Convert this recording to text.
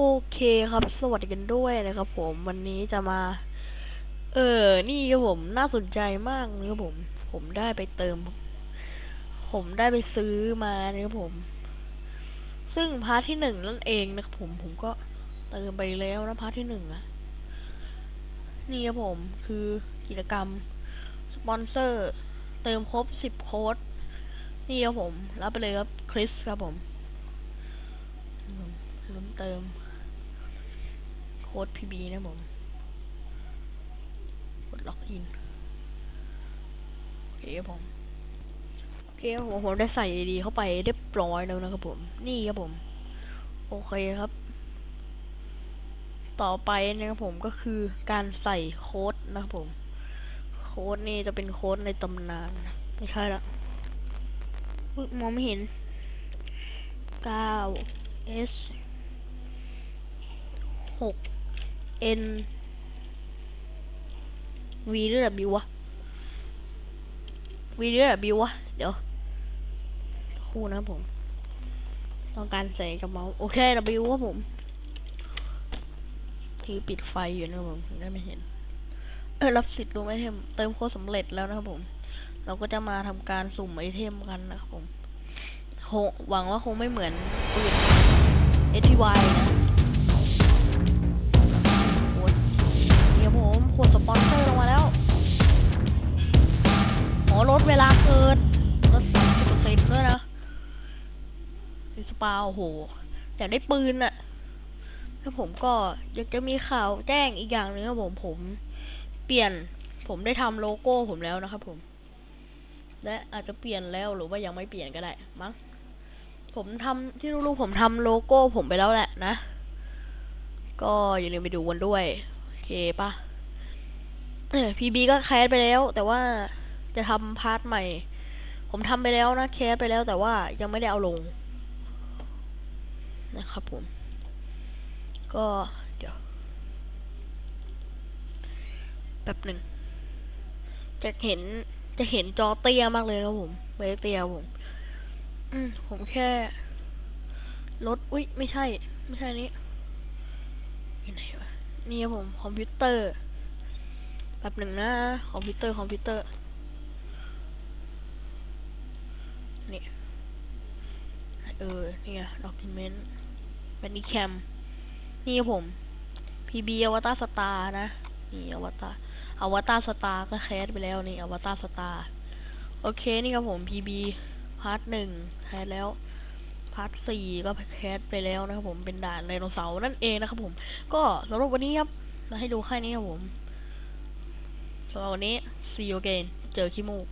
โอเคครับ สวัสดีกันด้วยนะครับผมวันนี้จะมา เออ นี่ครับผมน่าสนใจมากนะครับผม ผมได้ไปเติม ผมได้ไปซื้อมานะครับผม ซึ่งพาร์ทที่หนึ่งนั่นเองนะครับผม ผมก็เติมไปแล้วนะพาร์ทที่หนึ่งอะนี่ครับผมคือกิจกรรมสปอนเซอร์ เติมครบสิบโค้ดนี่ครับผม รับไปเลยครับคริสครับผมลุ้นเติม โค้ด PB นะผมกดล็อกอิน โอเคครับผม โอเคครับผมผมได้ใส่ดีเข้าไปเรียบร้อยแล้วนะครับผม นี่ครับผม โอเคครับ ต่อไปนะครับผมก็คือการใส่โค้ดนะครับผม โค้ดนี่จะเป็นโค้ดในตำนาน ไม่ใช่ละมองไม่เห็น 9 S 6 N V หรือ W วะ V หรือ W วะ เดี๋ยว คู่นะครับผม ต้องการใส่กับเมาส์ โอเค W ครับผม ที่ปิดไฟอยู่นะครับผมได้ไม่เห็น เออรับสิทธิ์รวมไอเทม เติมโค้ดสำเร็จแล้วนะครับผม เราก็จะมาทำการสุ่มไอเทมกันนะครับผมหวังว่าคงไม่เหมือนปืน STY นะ กินลดสามสิบเปอร์เซ็นต์ด้วยนะสปาโอ้โห อยากได้ปืนอะแล้วผมก็อยากจะมีข่าวแจ้งอีกอย่างหนึ่งครับผมผมเปลี่ยนผมได้ทำโลโก้ผมแล้วนะครับผม และอาจจะเปลี่ยนแล้วหรือว่ายังไม่เปลี่ยนก็ได้มั้งผมทำที่รู้ๆผมทำโลโก้ผมไปแล้วแหละนะ ก็อย่าลืมไปดูกันด้วย โอเคปะเออพีบีก็แคสไปแล้ว แต่ว่า จะทำพาร์ทใหม่ ผมทำไปแล้วนะ แคสไปแล้วแต่ว่ายังไม่ได้เอาลง นะครับผม ก็เดี๋ยวแป๊บหนึ่ง จะเห็นจะเห็นจอเตี้ยมากเลยครับผมไม่ได้เตี้ยผม อืมผมแค่ลดอุ้ยไม่ใช่ ไม่ใช่นี้อยู่ไหนวะนี่ครับผม คอมพิวเตอร์แป๊บหนึ่งนะ คอมพิวเตอร์ คอมพิวเตอร์ นี่เออ นี่ไงด็อกิเมนต์เป็นอีแคม นี่ครับผม PB อวตารสตาร์นะ นี่อวตารอวตารสตาร์ก็แคสไปแล้วนี่อวตารสตาร์ โอเค นี่ครับผม PB พาร์ทหนึ่งแคสแล้วพาร์ทสี่ก็แคสไปแล้วนะครับผม เป็นด่านไดโนเสาร์นั่นเองนะครับผม ก็สำหรับวันนี้ครับมาให้ดูแค่นี้ครับผมสำหรับวันนี้ see you again เจอขี้มูก